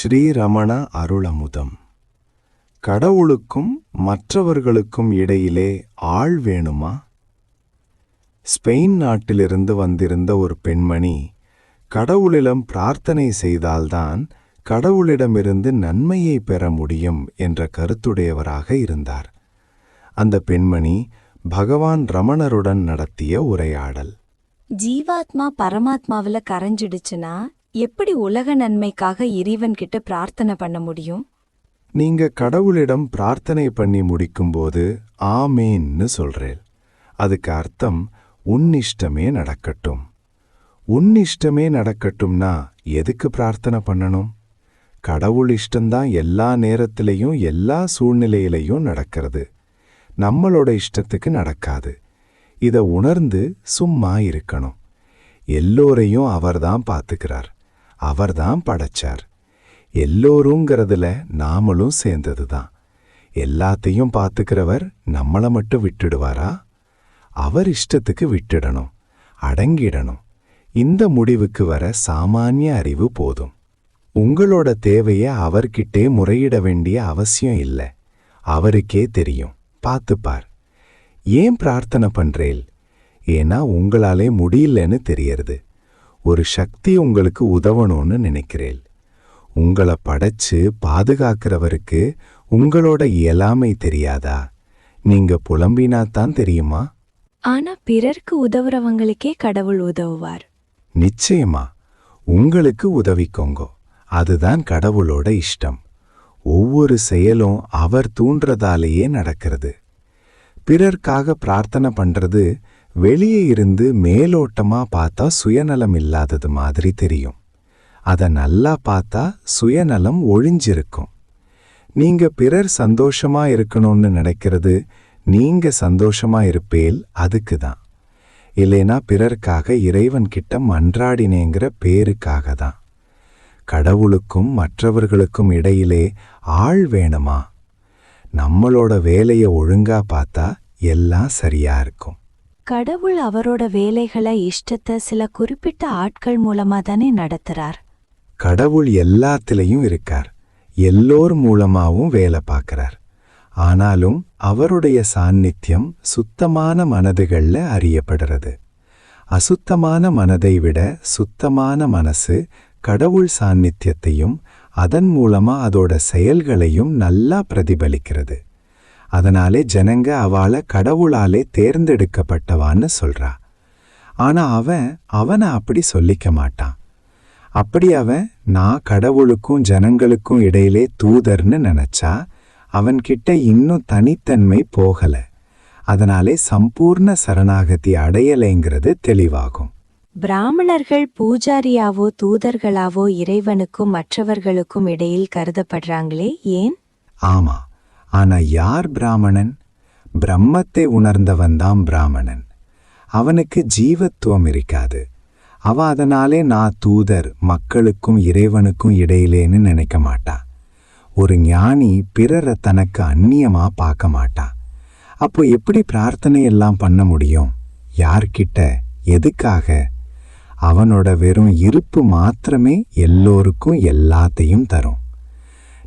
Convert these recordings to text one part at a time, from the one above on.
ஸ்ரீரமண அருளமுதம். கடவுளுக்கும் மற்றவர்களுக்கும் இடையிலே ஆள் வேணுமா? ஸ்பெயின் நாட்டிலிருந்து வந்திருந்த ஒரு பெண்மணி கடவுளிடம் பிரார்த்தனை செய்தால்தான் கடவுளிடமிருந்து நன்மையை பெற முடியும் என்ற கருத்துடையவராக இருந்தார். அந்த பெண்மணி பகவான் ரமணருடன் நடத்திய உரையாடல். ஜீவாத்மா பரமாத்மாவுல கரைஞ்சிடுச்சுன்னா எப்படி உலக நன்மைக்காக இறைவன் கிட்ட பிரார்த்தனை பண்ண முடியும்? நீங்க கடவுளிடம் பிரார்த்தனை பண்ணி முடிக்கும்போது ஆமேன்னு சொல்றேன். அதுக்கு அர்த்தம் உன் இஷ்டமே நடக்கட்டும். உன் இஷ்டமே நடக்கட்டும்னா எதுக்கு பிரார்த்தனை பண்ணணும்? கடவுள் இஷ்டம்தான் எல்லா நேரத்திலையும் எல்லா சூழ்நிலையிலையும் நடக்கிறது. நம்மளோட இஷ்டத்துக்கு நடக்காது. இதை உணர்ந்து சும்மா இருக்கணும். எல்லோரையும் அவர்தான் பார்த்துக்கிறார். அவர்தான் படைச்சார். எல்லோருங்கிறதுல நாமளும் சேர்ந்ததுதான். எல்லாத்தையும் பார்த்துக்கிறவர் நம்மள மட்டும் விட்டுடுவாரா? அவர் இஷ்டத்துக்கு விட்டுடணும் அடங்கிடணும். இந்த முடிவுக்கு வர சாமானிய அறிவு போதும். உங்களோட தேவைய அவர்கிட்டே முறையிட வேண்டிய அவசியம் இல்லை. அவருக்கே தெரியும். பார்த்துப்பார். ஏன் பிரார்த்தனை பண்றேல்? ஏன்னா உங்களாலே முடியலன்னு தெரியறது. ஒரு சக்தி உங்களுக்கு உதவணும்னு நினைக்கிறேன் உங்களை படைச்சு பாதுகாக்கிறவருக்கு உங்களோட இயலாமை தெரியாதா? நீங்க புலம்பினாத்தான் தெரியுமா? ஆனா பிறர்க்கு உதவுறவங்களுக்கே கடவுள் உதவுவார். நிச்சயமா. உங்களுக்கு உதவிக்கோங்கோ. அதுதான் கடவுளோட இஷ்டம். ஒவ்வொரு செயலும் அவர் தூண்டுறதாலேயே நடக்கிறது. பிறர்க்காக பிரார்த்தனை பண்றது வெளியே இருந்து மேலோட்டமா பார்த்தா சுயநலம் இல்லாதது மாதிரி தெரியும். அதை நல்லா பார்த்தா சுயநலம் ஒழிஞ்சிருக்கும். நீங்க பிறர் சந்தோஷமா இருக்கணும்னு நினைக்கிறது நீங்க சந்தோஷமா இருப்பேல் அதுக்கு தான் இல்லைனா பிறருக்காக இறைவன்கிட்ட மன்றாடினேங்கிற பேருக்காக தான் கடவுளுக்கும் மற்றவர்களுக்கும் இடையிலே ஆள் வேணுமா? நம்மளோட வேலையை ஒழுங்கா பார்த்தா எல்லாம் சரியா இருக்கும். கடவுள் அவரோட வேலைகளை இஷ்டத்தை சில குறிப்பிட்ட ஆட்கள் மூலமா தானே நடத்துறார். கடவுள் எல்லாத்திலையும் இருக்கார். எல்லோர் மூலமாவும் வேலை பார்க்கறார். ஆனாலும் அவருடைய சாநித்தியம் சுத்தமான மனதுகள்ல அறியப்படுறது. அசுத்தமான மனதை விட சுத்தமான மனசு கடவுள் சாநித்தியத்தையும் அதன் மூலமா அதோட செயல்களையும் நல்லா பிரதிபலிக்கிறது. அதனாலே ஜனங்க அவளை கடவுளாலே தேர்ந்தெடுக்கப்பட்டவான்னு சொல்றா. ஆனா அவன் அவனை அப்படி சொல்லிக்க மாட்டான். அப்படி அவன் நான் கடவுளுக்கும் ஜனங்களுக்கும் இடையிலே தூதர்னு நினைச்சா அவன்கிட்ட இன்னும் தனித்தன்மை போகல. அதனாலே சம்பூர்ண சரணாகதி அடையலைங்கிறது தெளிவாகும். பிராமணர்கள் பூஜாரியாவோ தூதர்களாவோ இறைவனுக்கும் மற்றவர்களுக்கும் இடையில் கருதப்படுறாங்களே ஏன்? ஆமா. ஆனால் யார் பிராமணன்? பிரம்மத்தை உணர்ந்தவன்தான் பிராமணன். அவனுக்கு ஜீவத்துவம் இருக்காது. அவ அதனாலே நான் தூதர் மக்களுக்கும் இறைவனுக்கும் இடையிலேன்னு நினைக்க மாட்டா. ஒரு ஞானி பிறரை தனக்கு அந்நியமா பார்க்க மாட்டா. அப்போ எப்படி பிரார்த்தனை எல்லாம் பண்ண முடியும்? யார்கிட்ட? எதுக்காக? அவனோட வெறும் இருப்பு மாத்திரமே எல்லோருக்கும் எல்லாத்தையும் தரும்.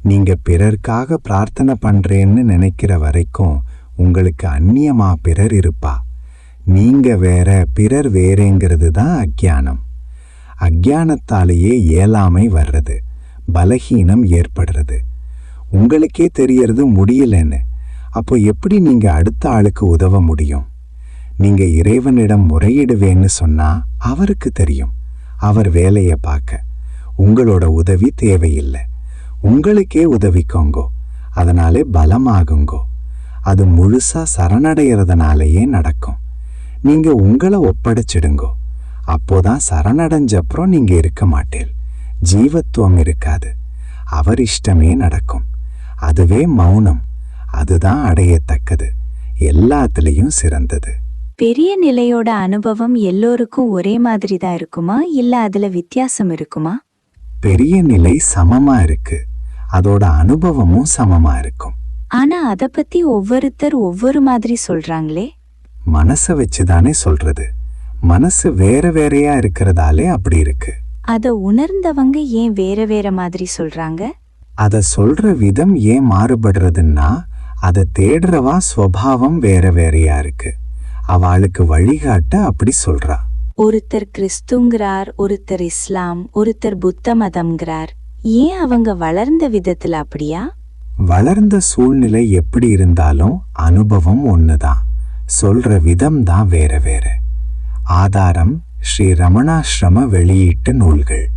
நீங்க பிறர்க்காக பிரார்த்தனை பண்றேன்னு நினைக்கிற வரைக்கும் உங்களுக்கு அந்நியமா பிறர் இருப்பா. நீங்க வேற பிறர் வேறேங்கிறது தான் அக்ஞானம் அக்ஞானத்தாலேயே இயலாமை வர்றது பலகீனம் ஏற்படுறது. உங்களுக்கே தெரியறது முடியலன்னு. அப்போ எப்படி நீங்க அடுத்த ஆளுக்கு உதவ முடியும்? நீங்க இறைவனிடம் முறையிடுவேன்னு சொன்னா அவருக்கு தெரியும். அவர் வேலையை பார்க்க. உங்களோட உதவி தேவையில்லை. உங்களுக்கே உதவிக்கோங்கோ. அதனாலே பலமாகுங்கோ. அது முழுசா சரணடைகிறதுனாலேயே நடக்கும். நீங்க உங்களை ஒப்படைச்சிடுங்கோ. அப்போதான் சரணடைஞ்சப்புறம் நீங்க இருக்க மாட்டேல். ஜீவத்துவம் இருக்காது. அவர் இஷ்டமே நடக்கும். அதுவே மௌனம். அதுதான் அடையத்தக்கது. எல்லாத்துலேயும் சிறந்தது. பெரிய நிலையோட அனுபவம் எல்லோருக்கும் ஒரே மாதிரி தான் இருக்குமா? இல்ல அதுல வித்தியாசம் இருக்குமா? பெரிய நிலை சமமா இருக்கு. அதோட அனுபவமும் சமமா இருக்கும். ஆனா அத பத்தி ஒவ்வொருத்தர் ஒவ்வொரு மாதிரி சொல்றாங்களே? மனசை வச்சுதானே சொல்றது. மனசு வேற வேறையா இருக்கிறதாலே அப்படி இருக்கு. அத உணர்ந்தவங்க ஏன் வேற வேற மாதிரி சொல்றாங்க? அத சொல்ற விதம் ஏன் மாறுபடுறதுன்னா அதை தேடுறவா ஸ்வபாவம் வேற வேறையா இருக்கு. அவளுக்கு வழிகாட்ட அப்படி சொல்றா. ஒருத்தர் கிறிஸ்துங்கிறார் ஒருத்தர் இஸ்லாம் ஒருத்தர் புத்த மதம்ங்கிறார். ஏன் அவங்க வளர்ந்த விதத்துல அப்படியா? வளர்ந்த சூழ்நிலை எப்படி இருந்தாலும் அனுபவம் ஒண்ணுதான். சொல்ற விதம் தான் வேற வேற. ஆதாரம் ஸ்ரீ ரமணாஸ்ரம வெளியீட்டு நூல்கள்.